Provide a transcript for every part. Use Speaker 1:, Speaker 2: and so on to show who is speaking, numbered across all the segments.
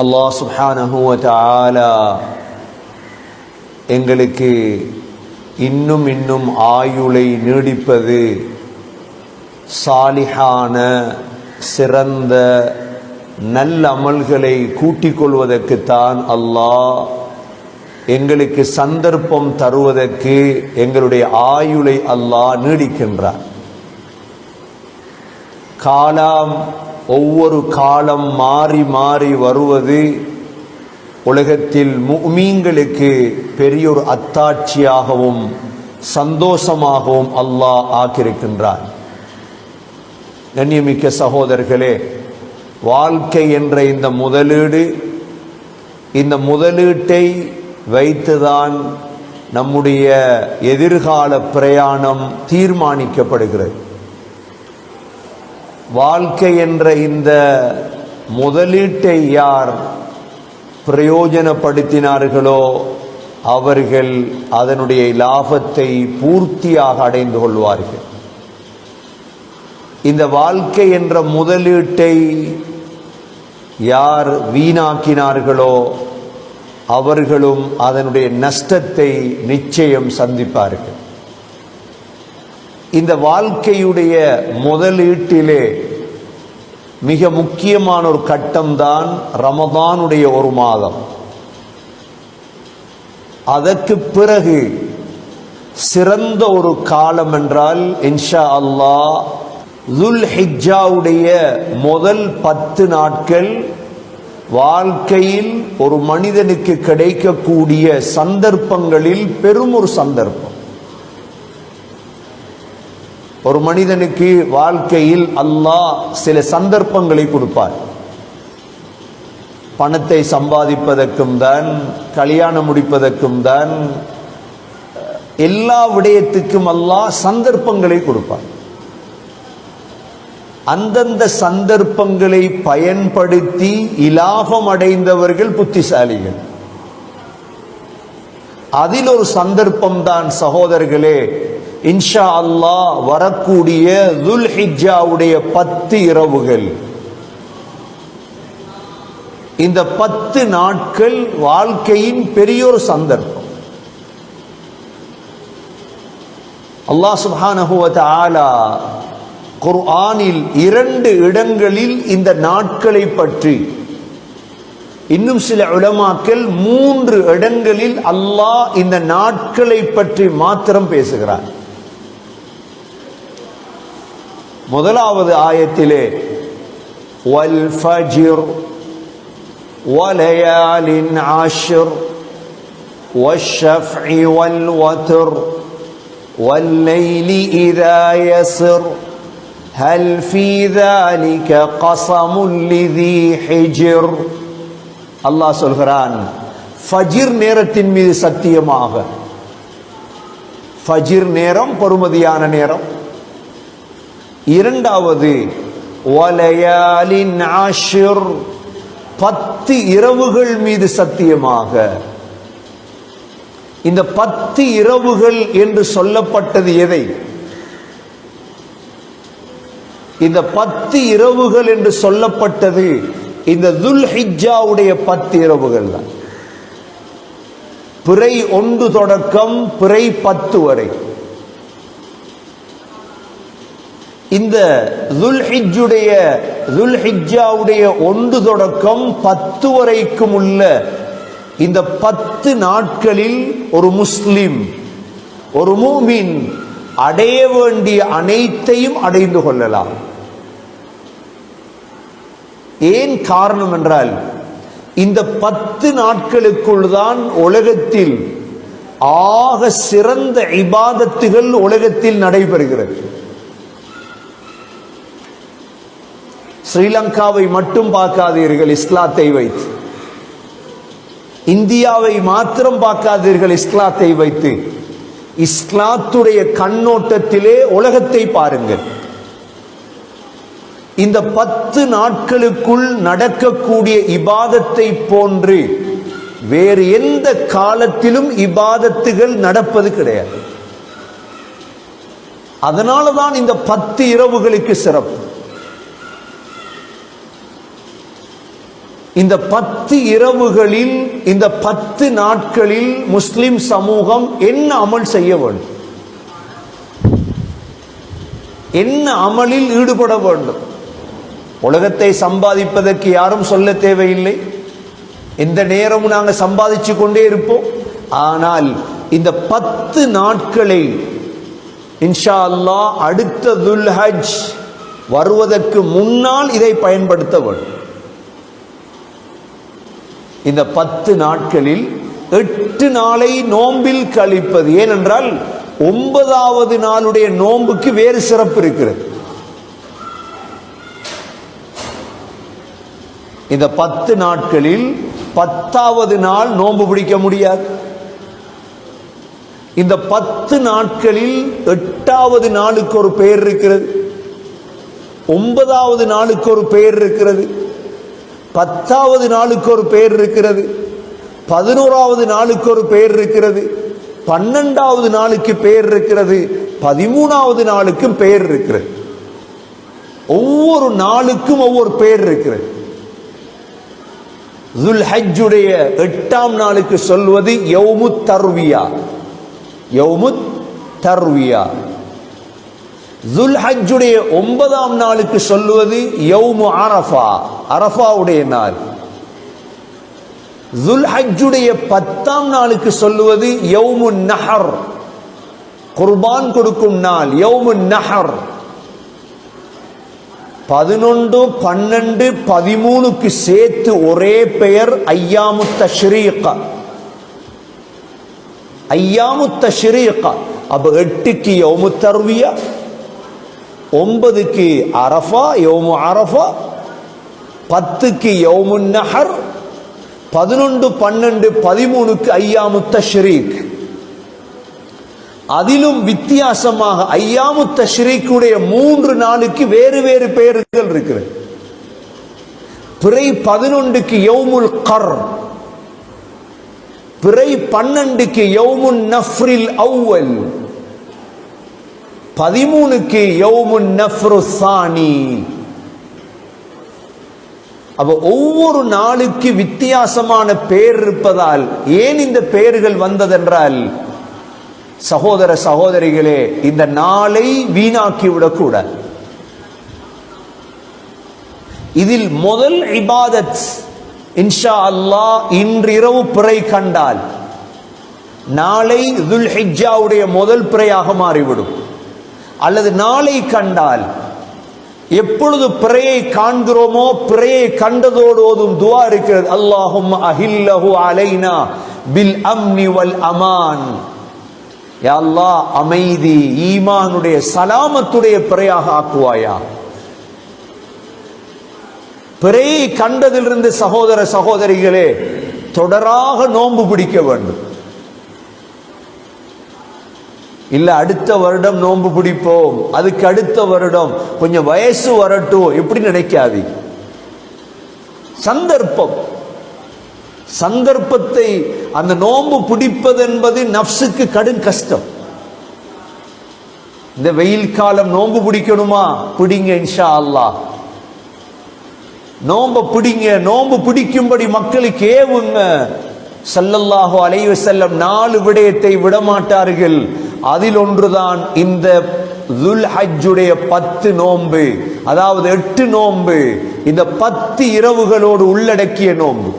Speaker 1: அல்லாஹ் சுப்ஹானஹு எங்களுக்கு இன்னும் இன்னும் ஆயுளை நீடிப்பது சாலிஹான சிறந்த நல்ல அமல்களை கூட்டிக் கொள்வதற்குத்தான் அல்லாஹ் எங்களுக்கு சந்தர்ப்பம் தருவதற்கு எங்களுடைய ஆயுளை அல்லாஹ் நீடிக்கின்றார். காலாம் ஒவ்வொரு காலம் மாறி மாறி வருவது உலகத்தில் முமீன்களுக்கு பெரியொரு அத்தாட்சியாகவும் சந்தோஷமாகவும் அல்லாஹ் ஆக்கியிருக்கின்றார் கண்ணியமிக்க சகோதரர்களே வாழ்க்கை என்ற இந்த முதலீடு இந்த முதலீட்டை வைத்துதான் நம்முடைய எதிர்கால பிரயாணம் தீர்மானிக்கப்படுகிறது. வாழ்க்கை என்ற இந்த முதலீட்டை யார் பிரயோஜனப்படுத்தினார்களோ அவர்கள் அதனுடைய லாபத்தை பூர்த்தியாக அடைந்து கொள்வார்கள். இந்த வாழ்க்கை என்ற முதலீட்டை யார் வீணாக்கினார்களோ அவர்களும் அதனுடைய நஷ்டத்தை நிச்சயம் சந்திப்பார்கள். இந்த வாழ்க்கையுடைய முதலீட்டிலே மிக முக்கியமான ஒரு கட்டம்தான் ரமதானுடைய ஒரு மாதம். அதற்கு பிறகு சிறந்த ஒரு காலம் என்றால் இன்ஷா அல்லாஹ் துல் ஹிஜாவுடைய முதல் பத்து நாட்கள் வாழ்க்கையில் ஒரு மனிதனுக்கு கிடைக்கக்கூடிய சந்தர்ப்பங்களில் பெரும் ஒரு சந்தர்ப்பம். ஒரு மனிதனுக்கு வாழ்க்கையில் அல்லாஹ் சில சந்தர்ப்பங்களை கொடுப்பார். பணத்தை சம்பாதிப்பதற்கும் தான் கல்யாணம் முடிப்பதற்கும் தான் எல்லா விடயத்துக்கும் அல்லாஹ் சந்தர்ப்பங்களை கொடுப்பார். அந்தந்த சந்தர்ப்பங்களை பயன்படுத்தி இலாபம் அடைந்தவர்கள் புத்திசாலிகள். அதில் ஒரு சந்தர்ப்பம் தான் சகோதரர்களே இன்ஷா அல்லாஹ் வரக்கூடிய துல் ஹிஜாவுடைய பத்து இரவுகள். இந்த பத்து நாட்கள் வாழ்க்கையின் பெரியோர் சந்தர்ப்பம். அல்லாஹ் சுப்ஹானஹு ஆலா குர்ஆனில் இரண்டு இடங்களில் இந்த நாட்களை பற்றி இன்னும் சில உலமாக்கள் மூன்று இடங்களில் அல்லாஹ் இந்த நாட்களை பற்றி மாத்திரம் பேசுகிறார். முதலாவது ஆயத்திலே வல் ஃபஜ்ர் وليال عشر والشفع والوتر والليل إذا يسر هل في ذلك قسم لذي حجر அல்லாஹ் சொல்கிறான் ஃபஜிர் நேரத்தின் மீது சத்தியமாக ஃபஜிர் நேரம் பொறுமதியான நேரம் இரண்டாவது வலயாலின் ஆஷிர் பத்து இரவுகள் மீது சத்தியமாக. இந்த பத்து இரவுகள் என்று சொல்லப்பட்டது எதை? இந்த பத்து இரவுகள் என்று சொல்லப்பட்டது இந்த துல் ஹிஜாவுடைய பத்து இரவுகள் தான். பிறை ஒன்று தொடக்கம் பிறை பத்து வரை. இந்த துல்ஹிஜுடைய துல்ஹிஜாவுடைய ஒன்று தொடக்கம் பத்து வரைக்கும் உள்ள இந்த பத்து நாட்களில் ஒரு முஸ்லிம் ஒரு மூமின் அடைய வேண்டிய அனைத்தையும் அடைந்து கொள்ளலாம். ஏன் காரணம் என்றால் இந்த பத்து நாட்களுக்குள் தான் உலகத்தில் ஆக சிறந்த இபாதத்துகள் உலகத்தில் நடைபெறுகிறது. ஸ்ரீலங்காவை மட்டும் பார்க்காதீர்கள் இஸ்லாத்தை வைத்து. இந்தியாவை மாத்திரம் பார்க்காதீர்கள் இஸ்லாத்தை வைத்து. இஸ்லாத்துடைய கண்ணோட்டத்திலே உலகத்தை பாருங்கள். இந்த பத்து நாட்களுக்குள் நடக்கக்கூடிய இபாதத்தை போன்று வேறு எந்த காலத்திலும் இபாதத்துகள் நடப்பது கிடையாது. அதனால தான் இந்த பத்து இரவுகளுக்கு சிறப்பு. இந்த பத்து இரவுகளில் இந்த பத்து நாட்களில் முஸ்லிம் சமூகம் என்ன அமல் செய்ய வேண்டும்? என்ன அமலில் ஈடுபட வேண்டும்? உலகத்தை சம்பாதிப்பதற்கு யாரும் சொல்ல தேவையில்லை. எந்த நேரமும் நாங்கள் சம்பாதிச்சு கொண்டே இருப்போம். ஆனால் இந்த பத்து நாட்களை இன்ஷா அல்லா அடுத்த துல்ஹஜ் வருவதற்கு முன்னால் இதை பயன்படுத்த வேண்டும். இந்த பத்து நாட்களில் எட்டு நாளை நோம்பில் கழிப்பது. ஏனென்றால் ஒன்பதாவது நாளுடைய நோன்புக்கு வேறு சிறப்பு இருக்கிறது. இந்த பத்து நாட்களில் பத்தாவது நாள் நோன்பு பிடிக்க முடியாது. இந்த பத்து நாட்களில் எட்டாவது நாளுக்கு ஒரு பெயர் இருக்கிறது. ஒன்பதாவது நாளுக்கு ஒரு பெயர் இருக்கிறது. பத்தாவது நாளுக்கு ஒரு பெயர் இருக்கிறது. பதினோராவது நாளுக்கு ஒரு பெயர் இருக்கிறது. பன்னெண்டாவது நாளுக்கு பெயர் இருக்கிறது. பதிமூணாவது நாளுக்கும் பெயர் இருக்கிறது. ஒவ்வொரு நாளுக்கும் ஒவ்வொரு பெயர் இருக்கிறது. துல்ஹஜ்ஜுடைய எட்டாம் நாளுக்கு சொல்வது யௌமுத் தர்வியா. யௌமுத் தர்வியா. துல்ஹஜ்ஜுடைய ஒன்பதாம் நாளுக்கு சொல்லுவது யௌமு அரஃபா அரஃபாவுடைய நாள். துல்ஹஜ்ஜுடைய பத்தாம் நாளுக்கு சொல்லுவது யௌமு நஹர் குர்பான் கொடுக்கும் நாள் யௌமு நஹர். பதினொன்று பன்னெண்டு பதிமூணுக்கு சேர்த்து ஒரே பெயர் ஐயாமுத்த ஷிரீக்கா ஐயாமுத்த ஷிரீக்கா அப்ப எட்டுக்கு யௌமு தர்வியா ஒன்பதுக்கு அரஃபா யோமு அரஃபா பத்துக்கு யோமு நஹர் பதினொன்று பன்னெண்டு பதிமூணுக்கு ஐயாமு தஷ்ரீக். அதிலும் வித்தியாசமாக ஐயாமு தஷ்ரீக்குடைய மூன்று நாளுக்கு வேறு வேறு பெயர்கள் இருக்கிறது பிறை பதினொன்றுக்கு யௌமுல் கர் பிறை பன்னெண்டுக்கு யௌமுன் நஃப்ரில் அவ்வல் பதிமூணுக்கு யௌமுன் நஃப்ரு சாணி அப்ப ஒவ்வொரு நாளுக்கு வித்தியாசமான பெயர் இருப்பதால் ஏன் இந்த பெயர்கள் வந்ததென்றால் சகோதர சகோதரிகளே இந்த நாளை வீணாக்கி விடக்கூடாது. இதில் முதல் இபாதத் இன்ஷா அல்லாஹ் இன்றிரவு பிறை கண்டால் நாளை துல் ஹிஜாவுடைய முதல் பிறையாக மாறிவிடும். அல்லது நாளை கண்டால் எப்பொழுது பிறையை காண்கிறோமோ பிறையை கண்டதோடு ஓதும் துவா இருக்கிறது. அல்லாஹும் அஹில்லஹு அலைனா பில் அம்னி வல் அமான் யா அல்லாஹ் அமைதி ஈமானுடைய சலாமத்துடைய பிறையாக ஆக்குவாயா? பிறையை கண்டதிலிருந்து சகோதர சகோதரிகளே தொடராக நோன்பு பிடிக்க வேண்டும். இல்ல அடுத்த வருடம் நோன்பு பிடிப்போம். அதுக்கு அடுத்த வருடம். கொஞ்சம் வயசு வரட்டும். எப்படி நினைக்காது. சந்தர்ப்பம். சந்தர்ப்பத்தை அந்த நோன்பு பிடிப்பது என்பது நப்சுக்கு கடும் கஷ்டம். இந்த வெயில் காலம் நோன்பு பிடிக்கணுமா? பிடிங்க இன்ஷா அல்லாஹ் நோம்ப பிடிங்க. நோன்பு பிடிக்கும்படி மக்களுக்கு ஏவுங்க. சல்லல்லாஹோ அலைவு செல்லம் நாலு விடயத்தை விடமாட்டார்கள். அதில் ஒன்றுதான் இந்த துல்ஹஜ்ஜுடைய பத்து நோன்பு அதாவது எட்டு நோன்பு இந்த பத்து இரவுகளோடு உள்ளடக்கிய நோன்பு.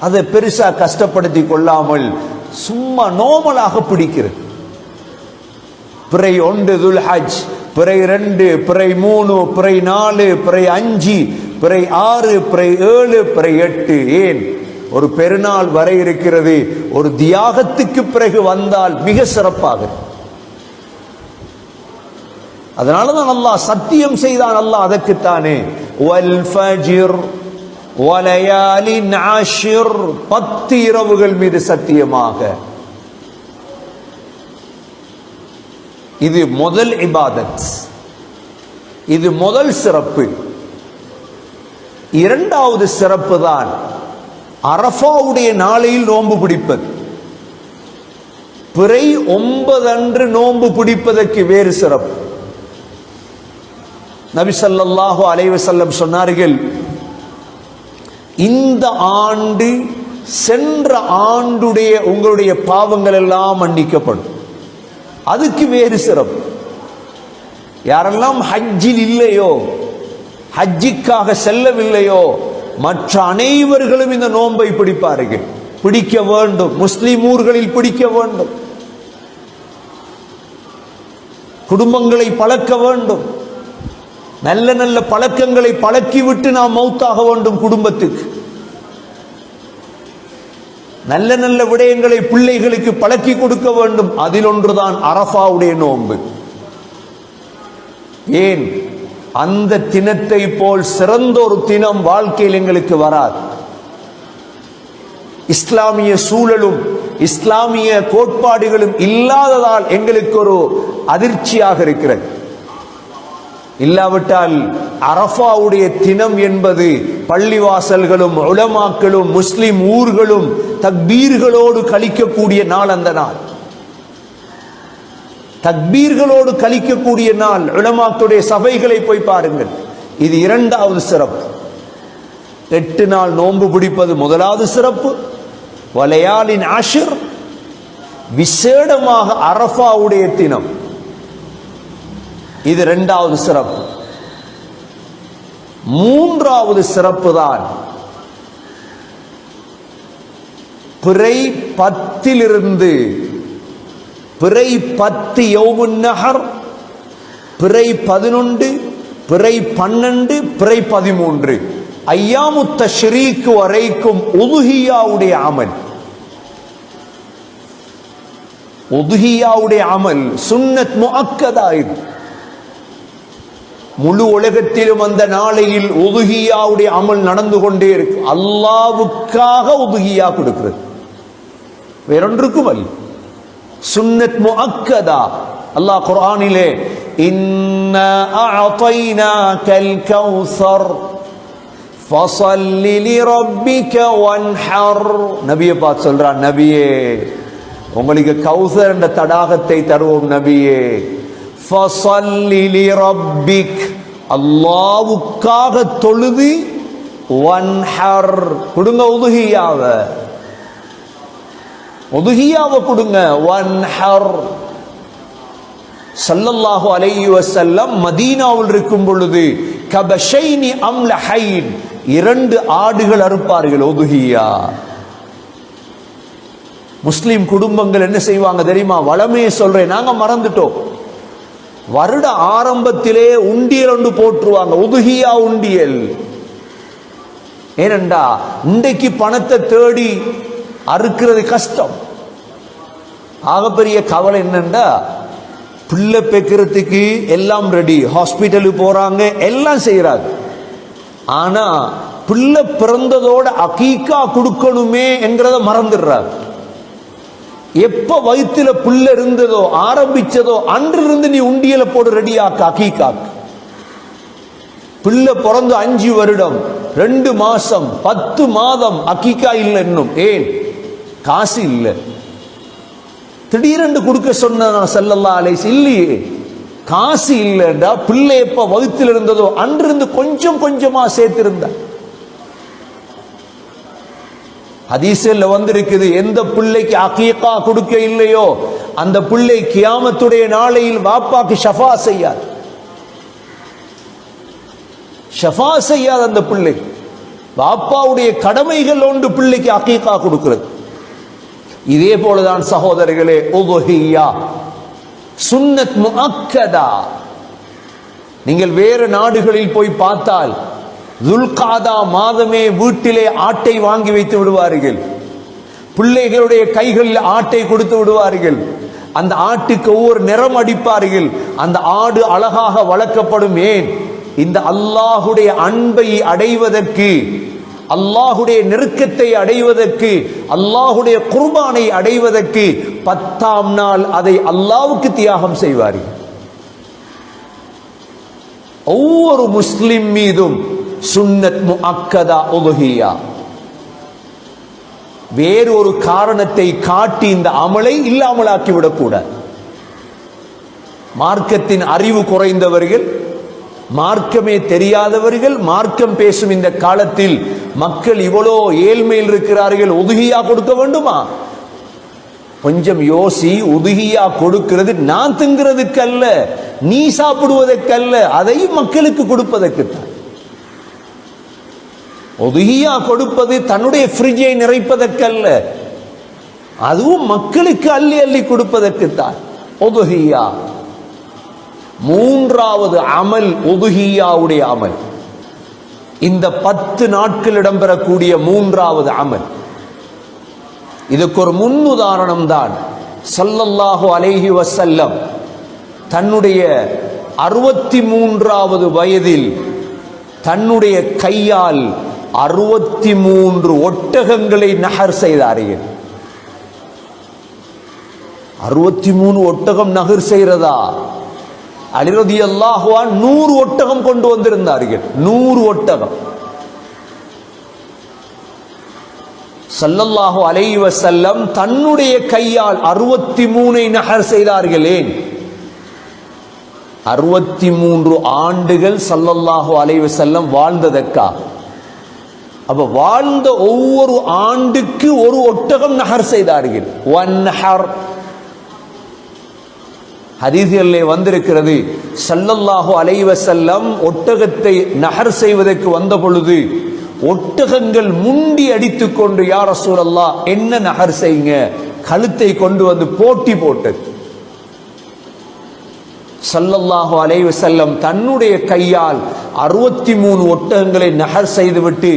Speaker 1: அதை பெருசா கஷ்டப்படுத்தி கொள்ளாமல் சும்மா நோமலாக பிடிக்கிறது. பிறை ஒன்று துல்ஹஜ் பிறை ரெண்டு பிறை மூணு பிறை நாலு பிறை அஞ்சு பிறை ஆறு பிறை ஏழு பிறை எட்டு. ஏன்? ஒரு பெருநாள் வர இருக்கிறது. ஒரு தியாகத்துக்கு பிறகு வந்தால் மிக சிறப்பாக அதனால தான் அல்லாஹ் சத்தியம் செய்தான் அல்லாஹ் அதற்குத்தானே. பத்து இரவுகள் மீது சத்தியமாக. இது முதல் இபாதத். இது முதல் சிறப்பு. இரண்டாவது சிறப்பு தான் அரஃபாவுடைய நாளையில் நோன்பு பிடிப்பது. பிறை ஒன்பது அன்று நோன்பு பிடிப்பதற்கு வேறு சிறப்பு. நபி ஸல்லல்லாஹு அலைஹி செல்லம் சொன்னார்கள் இந்த ஆண்டு சென்ற ஆண்டுடைய உங்களுடைய பாவங்கள் எல்லாம் மன்னிக்கப்படும். அதுக்கு வேறு சிறப்பு. யாரெல்லாம் ஹஜ்ஜில் இல்லையோ ஹஜ்ஜிக்காக செல்லவில்லையோ மற்ற அனைவர்களும் இந்த நோன்பை பிடிப்பார்கள். பிடிக்க வேண்டும். முஸ்லிம் ஊர்களில் பிடிக்க வேண்டும். குடும்பங்களை பழக்க வேண்டும். நல்ல நல்ல பழக்கங்களை பழக்கிவிட்டு நாம் மௌத்தாக வேண்டும் குடும்பத்துக்கு. நல்ல நல்ல விடயங்களை பிள்ளைகளுக்கு பழக்கி கொடுக்க வேண்டும். அதில் ஒன்றுதான் அரஃபாவுடைய நோன்பு. ஏன்? அந்த தினத்தை போல் சிறந்த ஒரு தினம் வாழ்க்கையில் எங்களுக்கு வராது. இஸ்லாமிய சூழலும் இஸ்லாமிய கோட்பாடுகளும் இல்லாததால் எங்களுக்கு ஒரு அதிர்ச்சியாக இருக்கிறது. இல்லாவிட்டால் அரஃபாவுடைய தினம் என்பது பள்ளிவாசல்களும் உலமாக்களும் முஸ்லிம் ஊர்களும் தக்பீர்களோடு கழிக்கக்கூடிய நாள் அந்த நாள். தக்பீர்களோடு கழிக்கக்கூடிய நாள் உலமாக்களுடைய சபைகளை போய் பாருங்கள். இது இரண்டாவது சிறப்பு. எட்டு நாள் நோன்பு பிடிப்பது முதலாவது சிறப்பு. வலையாளின் ஆஷிர் விசேடமாக அரஃபாவுடைய தினம். இது இரண்டாவது சிறப்பு. மூன்றாவது சிறப்பு தான் பிறை பத்திலிருந்து பிறை பத்து யௌமுன் நகர் பிறை பதினொன்று பிறை பன்னெண்டு பிறை பதிமூன்று. ஐயாமுத்த ஷரீக்கு வரைக்கும் உதுகியாவுடைய அமல். உதுகியாவுடைய அமல் சுன்னத் முஅக்கதா இது. முழு உலகத்திலும் அந்த நாளையில் ஒதுகியாவுடைய அமல் நடந்து கொண்டே இருக்கு. அல்லாவுக்காக ஒதுகியா கொடுக்கிறது. வேறொன்றுக்கும் அல்ல சுன்னத் முஅக்கதா அல்லாஹ் குர்ஆனிலே இன்னா அஅதைனாக்கல் கௌசர் ஃபஸல்லி லிரப்பிக வன்ஹர் நபியை பார்த்து சொல்றான் நபியே உங்களுக்கு கௌசர் என்ற தடாகத்தை தருவோம் நபியே ஃபஸல்லி லிரப்பிக் அல்லாவுக்காக தொழுது வன்ஹர் கொடுங்க உதுகியாவை ஒதுகியாவை கொடுங்க. வன்ஹர். சல்லல்லாஹு அலைஹி வசல்லம் மதீனாவில் இருக்கும் பொழுது கபஷைனி அம்லஹைன். இரண்டு ஆடுகள் அறுப்பார்கள் ஒதுகியா. முஸ்லிம் குடும்பங்கள் என்ன செய்வாங்க தெரியுமா? வளமையை சொல்றேன். நாங்க மறந்துட்டோம். வருட ஆரம்பத்திலே உண்டியல் ஒன்று போட்டுருவாங்க உதுகியா உண்டியல். ஏனண்டா இன்றைக்கு பணத்தை தேடி அறுக்கிறது கஷ்டம். ஆகப்பெரிய கவலை என்னென்னா பிள்ளை பெக்கிறதுக்கு எல்லாம் ரெடி ஹாஸ்பிட்டலுக்கு போகிறாங்க எல்லாம் செய்கிறாங்க ஆனால் பிள்ளை பிறந்ததோட அகீக்கா கொடுக்கணுமே என்கிறத மறந்துடுறாங்க. எப்போ வயிற்றுல புல்ல இருந்ததோ ஆரம்பிச்சதோ அன்றிலிருந்து நீ உண்டியல போடு ரெடியாக்க அகீக்காக்கு பிள்ளை பிறந்து அஞ்சு வருடம் ரெண்டு மாசம் பத்து மாதம் அக்கிக்கா இல்லை இன்னும். ஏன்? காசு இல்லை. திடீரென்று கொடுக்க சொன்ன செல்லல்லா அலைஸ் இல்லையே. காசு இல்லைடா பிள்ளை எப்ப வகுத்தில் இருந்ததோ அன்றிருந்து கொஞ்சம் கொஞ்சமா சேர்த்திருந்த. ஹதீஸில் வந்திருக்குது எந்த பிள்ளைக்கு அகீகா கொடுக்க இல்லையோ அந்த பிள்ளை கியாமத்துடைய நாளையில் வாப்பாக்கு ஷஃபா செய்யாது. ஷஃபா செய்யாது அந்த பிள்ளை. வாப்பாவுடைய கடமைகள் ஒன்று பிள்ளைக்கு அக்கீகா கொடுக்கிறது. இதே போலதான் சகோதரர்களே உதுஹியா சுன்னத் முஅக்கதா. நீங்கள் வேறு நாடுகளில் போய் பார்த்தால் துல்காதா மாதமே வீட்டிலே ஆட்டை வாங்கி வைத்து விடுவார்கள். பிள்ளைகளுடைய கைகளில் ஆட்டை கொடுத்து விடுவார்கள். அந்த ஆட்டுக்கு ஒவ்வொரு நிறம் அடிப்பார்கள். அந்த ஆடு அழகாக வளர்க்கப்படும் ஏன்? இந்த அல்லாஹுடைய அன்பை அடைவதற்கு அல்லாஹுடைய நெருக்கத்தை அடைவதற்கு அல்லாஹுடைய குர்பானை அடைவதற்கு பத்தாம் நாள் அதை அல்லாவுக்கு தியாகம் செய்வார்கள் ஒவ்வொரு முஸ்லிம் மீதும் சுன்னத் முஅக்கதா உலுஹியா வேறொரு காரணத்தை காட்டி இந்த அமலை இல்லாமலாக்கி விடக்கூடாது மார்க்கத்தின் அறிவு குறைந்தவர்கள் மார்க்கமே தெரியாதவர்கள் மார்க்கம் பேசும் இந்த காலத்தில் மக்கள் இவ்வளோ ஏழ்மையில் இருக்கிறார்கள் உதுகியா கொடுக்க வேண்டுமா? கொஞ்சம் யோசி உதுகியா கொடுக்கிறது நான் திங்கிறதுக்கல்ல நீ சாப்பிடுவதற்கல்ல அதையும் மக்களுக்கு கொடுப்பதற்குத்தான். ஒதுகியா கொடுப்பது தன்னுடைய ஃப்ரிட்ஜை நிறைப்பதற்கல்ல அதுவும் மக்களுக்கு அள்ளி அள்ளி கொடுப்பதற்குத்தான். ஒதுகியா மூன்றாவது அமல் ஒதுகியாவுடைய அமல். இந்த பத்து நாட்கள் இடம்பெறக்கூடிய மூன்றாவது அமல். இதுக்கு ஒரு முன்னுதாரணம் தான் சல்லல்லாஹு அலேஹி வசல்லம் தன்னுடைய அறுபத்தி மூன்றாவது வயதில் தன்னுடைய கையால் அறுபத்தி மூன்று ஒட்டகங்களை நகர் செய்தார்கள் அறுபத்தி மூணு ஒட்டகம் நகர் செய்கிறதா? அலிரதி அல்லாஹுவா நூறு ஒட்டகம் கொண்டு வந்திருந்தார்கள் நூறு ஒட்டகம் சல்லல்லாஹு அலைவ செல்லம் தன்னுடைய கையால் அறுபத்தி மூணை நகர் செய்தார்கள் ஏன் அறுபத்தி மூன்று ஆண்டுகள் சல்லல்லாஹு அலைவ செல்லம் வாழ்ந்ததற்கா அப்ப வாழ்ந்த ஒவ்வொரு ஆண்டுக்கு ஒரு ஒட்டகம் நகர் செய்தார்கள் ஒன் ஹர் ஹதீதிகளிலே வந்திருக்கிறது. சல்லல்லாஹு அலைவ செல்லம் ஒட்டகத்தை நகர் செய்வதற்கு வந்த பொழுது ஒட்டகங்கள் முண்டி அடித்துக்கொண்டு யார் சூழல்லா என்ன நகர் செய்யுங்க? கழுத்தை கொண்டு வந்து போட்டி போட்டது. சல்லல்லாஹு அலைவ செல்லம் தன்னுடைய கையால் அறுபத்தி மூணு ஒட்டகங்களை நகர் செய்துவிட்டு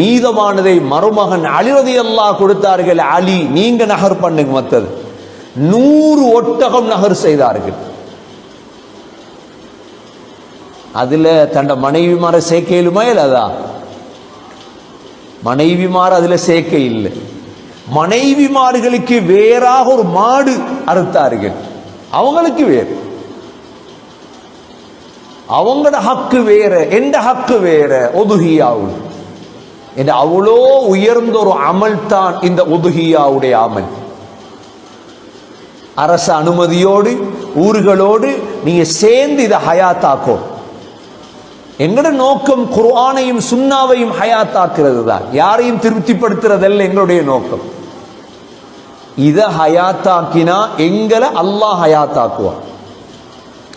Speaker 1: மீதமானதை மருமகன் அலிரதி கொடுத்தார்கள் அலி நீங்க நகர் பண்ணுங்க மத்தது நூறு ஒட்டகம் நகர் செய்தார்கள். அதுல தண்ட மனைவிமார சேர்க்கையிலுமா இல்லாதா? மனைவிமார் அதுல சேர்க்கை இல்லை. மனைவிமார்களுக்கு வேறாக ஒரு மாடு அறுத்தார்கள். அவங்களுக்கு வேறு. அவங்களோட ஹக்கு வேற எந்த ஹக்கு வேற? ஒதுகியாவுள் என்ற அவ்வளோ உயர்ந்த ஒரு அமல் தான் இந்த ஒதுகியாவுடைய அமல். அரச அனுமதியோடு ஊர்களோடு நீங்க சேர்ந்து இதை ஹயாத்தாக்கும் எங்கட நோக்கம் குர்ஆனையும் சுன்னாவையும் ஹயாத்தாக்குறது தான் யாரையும் திருப்திப்படுத்துறதல்ல எங்களுடைய நோக்கம் இத ஹயாத்தாக்கினா எங்களை அல்லாஹ் ஹயாத்தாக்குவான்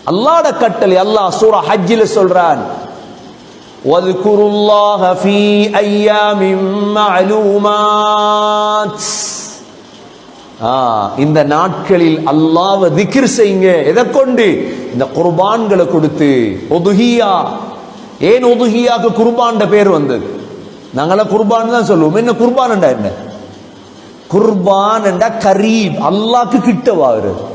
Speaker 1: அல்லாட கட்டளை அல்லாஹ் சூரா ஹஜ்ஜில் சொல்றான் واذكروا الله في ايام معلومات ஆ, இந்த நாட்களில் அல்லாவ திக்ர் செய்யுங்க. எதை கொண்டு? இந்த குர்பான்களை கொடுத்து. ஒதுகியா? ஏன் ஒதுகியாக்கு குர்பான்ட பேர் வந்தது? நாங்களாம் குர்பான் தான் சொல்லுவோம். என்ன குர்பான்டா என்ன? குர்பான் என்றா கரீப். அல்லாக்கு கிட்ட வாருது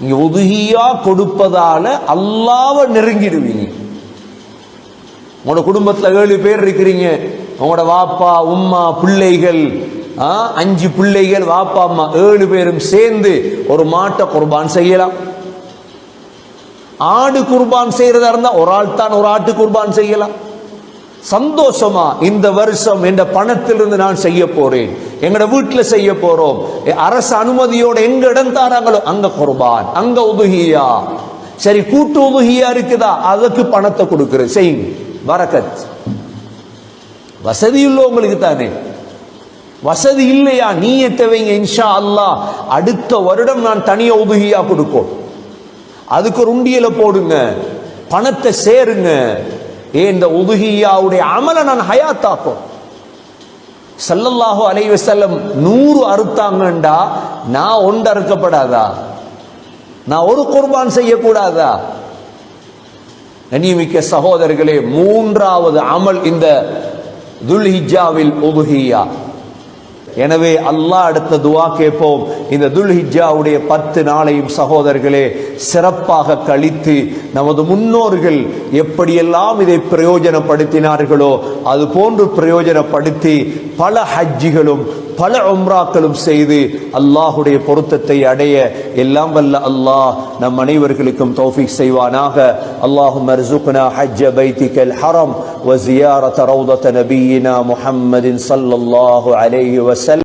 Speaker 1: நீங்க ஒதுகியா கொடுப்பதால அல்லாவ நெருங்கிடுவீங்க. உங்களோட குடும்பத்துல ஏழு பேர் இருக்கிறீங்க. உங்களோட வாப்பா உம்மா பிள்ளைகள் அஞ்சு பிள்ளைகள் வாப்பா அம்மா ஏழு பேரும் சேர்ந்து ஒரு மாட்டை குர்பான் செய்யலாம். ஆடு குர்பான் செய்யறதா இருந்தா ஒரு ஆள் தான் ஒரு ஆட்டு குர்பான் செய்யலாம். சந்தோஷமா இந்த வருஷம் என்ற பணத்திலிருந்து நான் செய்ய போறேன். எங்கட வீட்டுல செய்ய போறோம். அரசு அனுமதியோட எங்க இடம் தாராங்களோ அங்க குர்பான் அங்க உதுகியா சரி கூட்டு உதுகியா இருக்குதா? அதுக்கு பணத்தை கொடுக்குறது செய்யுங்க. வரக்கத் வசதி உள்ளவங்களுக்கு தானே. வசதி இல்லையா? நீயத்தை வைங்க இன்ஷா அல்லாஹ் அடுத்த வருடம் நான் தனியாக உதுகியா கொடுப்போம் அதுக்கு ஒரு உண்டியல போடுங்க. பணத்தை சேருங்க. ஏன் இந்த உதுகியாவுடைய அமலை நான் ஹயாத்தாக்கும் சல்லல்லாஹோ அலைஹி செல்லம் நூறு அறுத்தாங்கண்டா? நான் ஒன்று அறுக்கப்படாதா நான் ஒரு குர்பான் செய்யக்கூடாதா? கண்ணியமிக்க சகோதரர்களே மூன்றாவது அமல் இந்த துல்ஹிஜாவில் ஒதுகியா எனவே அல்லாஹ் அடுத்த துவா கேட்போம். இந்த துல்ஹிஜாவுடைய பத்து நாளையும் சகோதரர்களே சிறப்பாக கழித்து நமது முன்னோர்கள் எப்படியெல்லாம் இதை பிரயோஜனப்படுத்தினார்களோ அது போன்று பிரயோஜனப்படுத்தி பல ஹஜ்ஜிகளும் பல உம்ராக்களும் செய்து அல்லாஹுடைய பொருத்தத்தை அடைய எல்லாம் வல்ல அல்லாஹ் நம் அனைவர்களுக்கும் தௌஃபீக் செய்வானாக அல்லாஹும் ارزقنا حج بيتك الحرم وزيارة روضة نبينا محمد صلى الله عليه وسلم